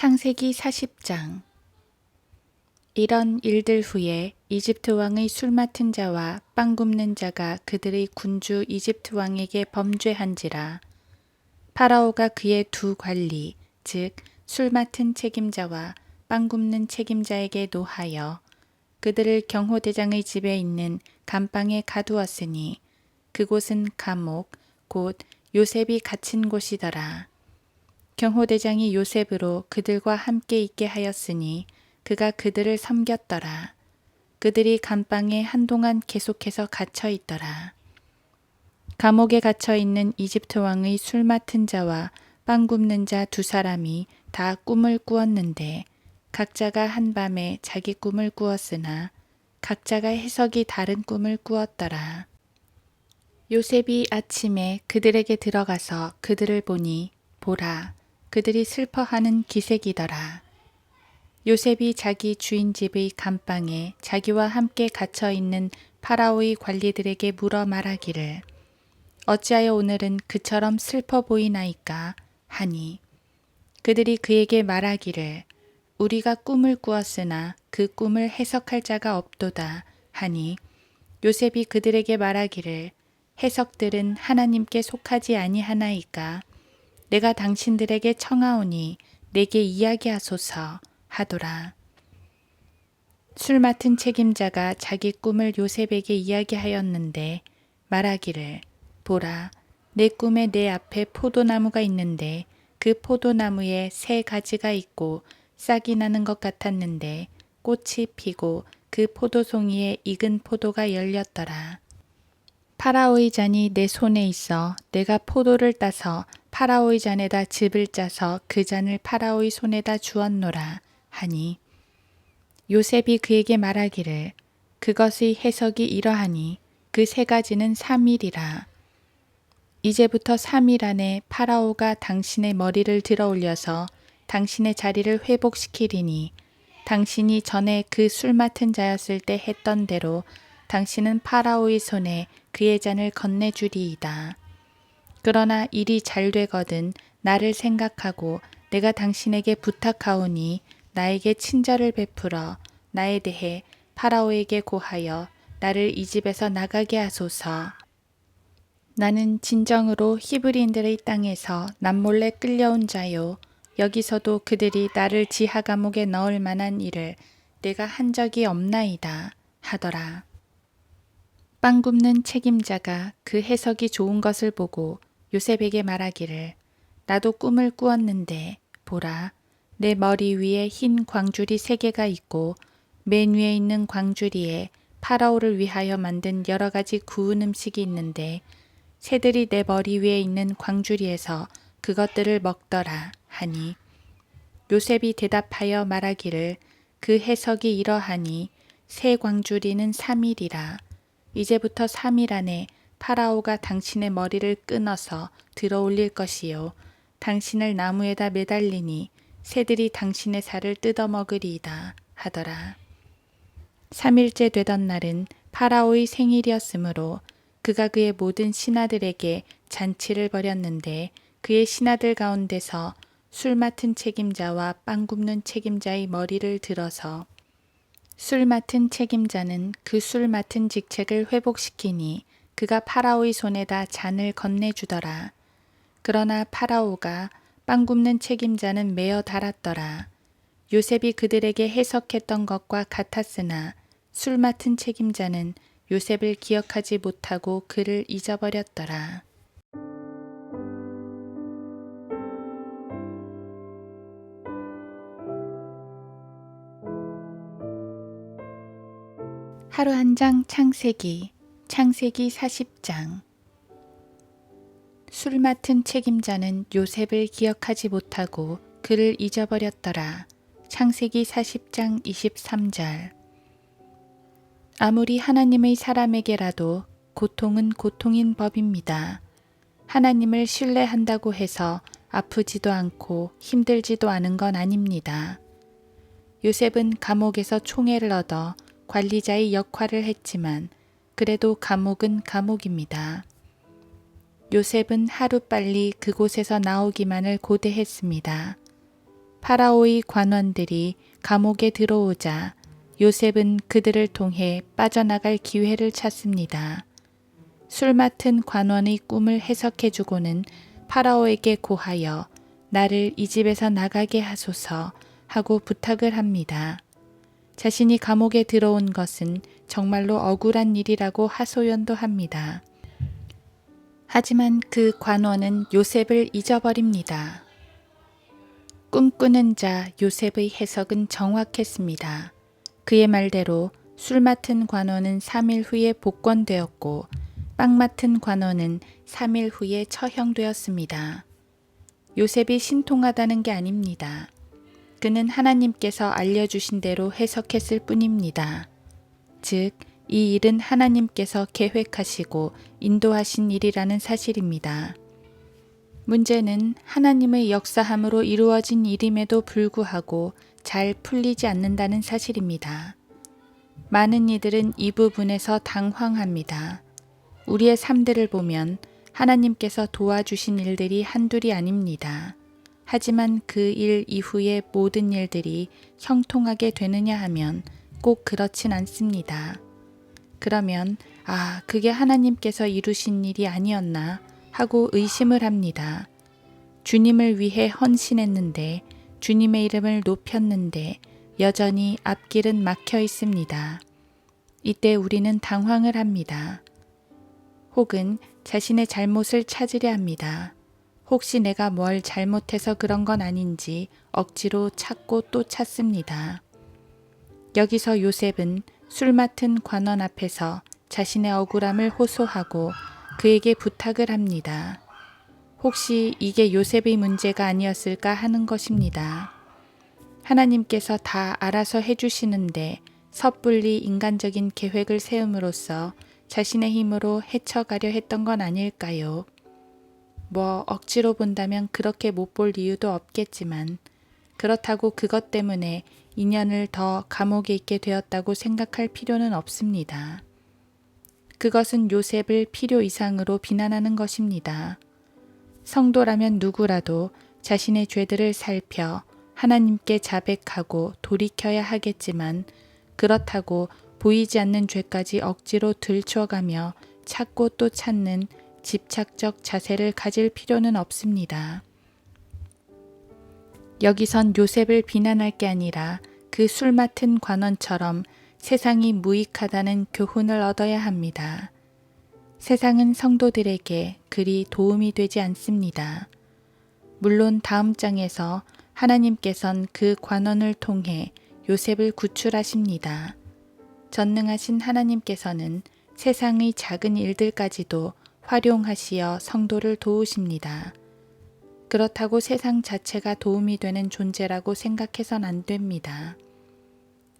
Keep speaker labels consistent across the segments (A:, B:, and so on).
A: 창세기 40장 이런 일들 후에 이집트 왕의 술 맡은 자와 빵 굽는 자가 그들의 군주 이집트 왕에게 범죄한지라 파라오가 그의 두 관리 즉 술 맡은 책임자와 빵 굽는 책임자에게 노하여 그들을 경호대장의 집에 있는 감방에 가두었으니 그곳은 감옥 곧 요셉이 갇힌 곳이더라. 경호대장이 요셉으로 그들과 함께 있게 하였으니 그가 그들을 섬겼더라. 그들이 감방에 한동안 계속해서 갇혀 있더라. 감옥에 갇혀 있는 이집트 왕의 술 맡은 자와 빵 굽는 자 두 사람이 다 꿈을 꾸었는데 각자가 한밤에 자기 꿈을 꾸었으나 각자가 해석이 다른 꿈을 꾸었더라. 요셉이 아침에 그들에게 들어가서 그들을 보니 보라 그들이 슬퍼하는 기색이더라. 요셉이 자기 주인 집의 감방에 자기와 함께 갇혀 있는 파라오의 관리들에게 물어 말하기를 어찌하여 오늘은 그처럼 슬퍼 보이나이까 하니 그들이 그에게 말하기를 우리가 꿈을 꾸었으나 그 꿈을 해석할 자가 없도다 하니 요셉이 그들에게 말하기를 해석들은 하나님께 속하지 아니하나이까 내가 당신들에게 청하오니 내게 이야기하소서 하더라. 술 맡은 책임자가 자기 꿈을 요셉에게 이야기하였는데 말하기를 보라 내 꿈에 내 앞에 포도나무가 있는데 그 포도나무에 새 가지가 있고 싹이 나는 것 같았는데 꽃이 피고 그 포도송이에 익은 포도가 열렸더라. 파라오의 잔이 내 손에 있어 내가 포도를 따서 파라오의 잔에다 즙을 짜서 그 잔을 파라오의 손에다 주었노라 하니 요셉이 그에게 말하기를 그것의 해석이 이러하니 그 세 가지는 3일이라 이제부터 3일 안에 파라오가 당신의 머리를 들어 올려서 당신의 자리를 회복시키리니 당신이 전에 그 술 맡은 자였을 때 했던 대로 당신은 파라오의 손에 그의 잔을 건네주리이다. 그러나 일이 잘 되거든 나를 생각하고 내가 당신에게 부탁하오니 나에게 친절을 베풀어 나에 대해 파라오에게 고하여 나를 이 집에서 나가게 하소서. 나는 진정으로 히브리인들의 땅에서 남몰래 끌려온 자요. 여기서도 그들이 나를 지하 감옥에 넣을 만한 일을 내가 한 적이 없나이다 하더라. 빵 굽는 책임자가 그 해석이 좋은 것을 보고 요셉에게 말하기를 나도 꿈을 꾸었는데 보라 내 머리 위에 흰 광줄이 세 개가 있고 맨 위에 있는 광주리에 파라오를 위하여 만든 여러 가지 구운 음식이 있는데 새들이 내 머리 위에 있는 광주리에서 그것들을 먹더라 하니 요셉이 대답하여 말하기를 그 해석이 이러하니 새 광주리는 3일이라. 이제부터 3일 안에 파라오가 당신의 머리를 끊어서 들어 올릴 것이요 당신을 나무에다 매달리니 새들이 당신의 살을 뜯어 먹으리이다 하더라. 3일째 되던 날은 파라오의 생일이었으므로 그가 그의 모든 신하들에게 잔치를 벌였는데 그의 신하들 가운데서 술 맡은 책임자와 빵 굽는 책임자의 머리를 들어서 술 맡은 책임자는 그 술 맡은 직책을 회복시키니 그가 파라오의 손에다 잔을 건네주더라. 그러나 파라오가 빵 굽는 책임자는 매어 달았더라. 요셉이 그들에게 해석했던 것과 같았으나 술 맡은 책임자는 요셉을 기억하지 못하고 그를 잊어버렸더라. 하루 한 장 창세기 창세기 40장 술 맡은 책임자는 요셉을 기억하지 못하고 그를 잊어버렸더라. 창세기 40장 23절 아무리 하나님의 사람에게라도 고통은 고통인 법입니다. 하나님을 신뢰한다고 해서 아프지도 않고 힘들지도 않은 건 아닙니다. 요셉은 감옥에서 총애를 얻어 관리자의 역할을 했지만 그래도 감옥은 감옥입니다. 요셉은 하루빨리 그곳에서 나오기만을 고대했습니다. 파라오의 관원들이 감옥에 들어오자 요셉은 그들을 통해 빠져나갈 기회를 찾습니다. 술 맡은 관원의 꿈을 해석해주고는 파라오에게 고하여 나를 이 집에서 나가게 하소서 하고 부탁을 합니다. 자신이 감옥에 들어온 것은 정말로 억울한 일이라고 하소연도 합니다. 하지만 그 관원은 요셉을 잊어버립니다. 꿈꾸는 자 요셉의 해석은 정확했습니다. 그의 말대로 술 맡은 관원은 3일 후에 복권되었고 빵 맡은 관원은 3일 후에 처형되었습니다. 요셉이 신통하다는 게 아닙니다. 그는 하나님께서 알려주신 대로 해석했을 뿐입니다. 즉, 이 일은 하나님께서 계획하시고 인도하신 일이라는 사실입니다. 문제는 하나님의 역사함으로 이루어진 일임에도 불구하고 잘 풀리지 않는다는 사실입니다. 많은 이들은 이 부분에서 당황합니다. 우리의 삶들을 보면 하나님께서 도와주신 일들이 한둘이 아닙니다. 하지만 그 일 이후의 모든 일들이 형통하게 되느냐 하면 꼭 그렇진 않습니다. 그러면 아, 그게 하나님께서 이루신 일이 아니었나 하고 의심을 합니다. 주님을 위해 헌신했는데 주님의 이름을 높였는데 여전히 앞길은 막혀 있습니다. 이때 우리는 당황을 합니다. 혹은 자신의 잘못을 찾으려 합니다. 혹시 내가 뭘 잘못해서 그런 건 아닌지 억지로 찾고 또 찾습니다. 여기서 요셉은 술 맡은 관원 앞에서 자신의 억울함을 호소하고 그에게 부탁을 합니다. 혹시 이게 요셉의 문제가 아니었을까 하는 것입니다. 하나님께서 다 알아서 해주시는데 섣불리 인간적인 계획을 세움으로써 자신의 힘으로 헤쳐가려 했던 건 아닐까요? 뭐 억지로 본다면 그렇게 못 볼 이유도 없겠지만 그렇다고 그것 때문에 인연을 더 감옥에 있게 되었다고 생각할 필요는 없습니다. 그것은 요셉을 필요 이상으로 비난하는 것입니다. 성도라면 누구라도 자신의 죄들을 살펴 하나님께 자백하고 돌이켜야 하겠지만 그렇다고 보이지 않는 죄까지 억지로 들춰가며 찾고 또 찾는 집착적 자세를 가질 필요는 없습니다. 여기선 요셉을 비난할 게 아니라 그 술 맡은 관원처럼 세상이 무익하다는 교훈을 얻어야 합니다. 세상은 성도들에게 그리 도움이 되지 않습니다. 물론 다음 장에서 하나님께선 그 관원을 통해 요셉을 구출하십니다. 전능하신 하나님께서는 세상의 작은 일들까지도 활용하시어 성도를 도우십니다. 그렇다고 세상 자체가 도움이 되는 존재라고 생각해선 안 됩니다.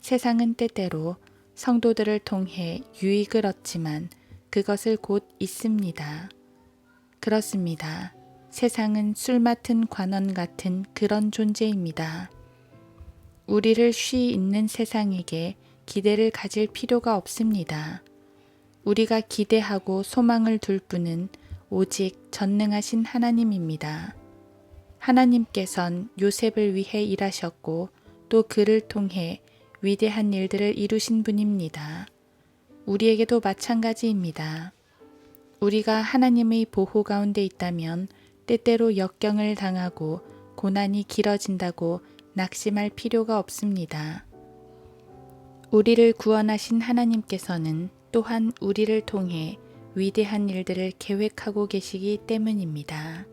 A: 세상은 때때로 성도들을 통해 유익을 얻지만 그것을 곧 잊습니다. 그렇습니다. 세상은 술 맡은 관원 같은 그런 존재입니다. 우리를 쉬 있는 세상에게 기대를 가질 필요가 없습니다. 우리가 기대하고 소망을 둘 분은 오직 전능하신 하나님입니다. 하나님께선 요셉을 위해 일하셨고 또 그를 통해 위대한 일들을 이루신 분입니다. 우리에게도 마찬가지입니다. 우리가 하나님의 보호 가운데 있다면 때때로 역경을 당하고 고난이 길어진다고 낙심할 필요가 없습니다. 우리를 구원하신 하나님께서는 또한 우리를 통해 위대한 일들을 계획하고 계시기 때문입니다.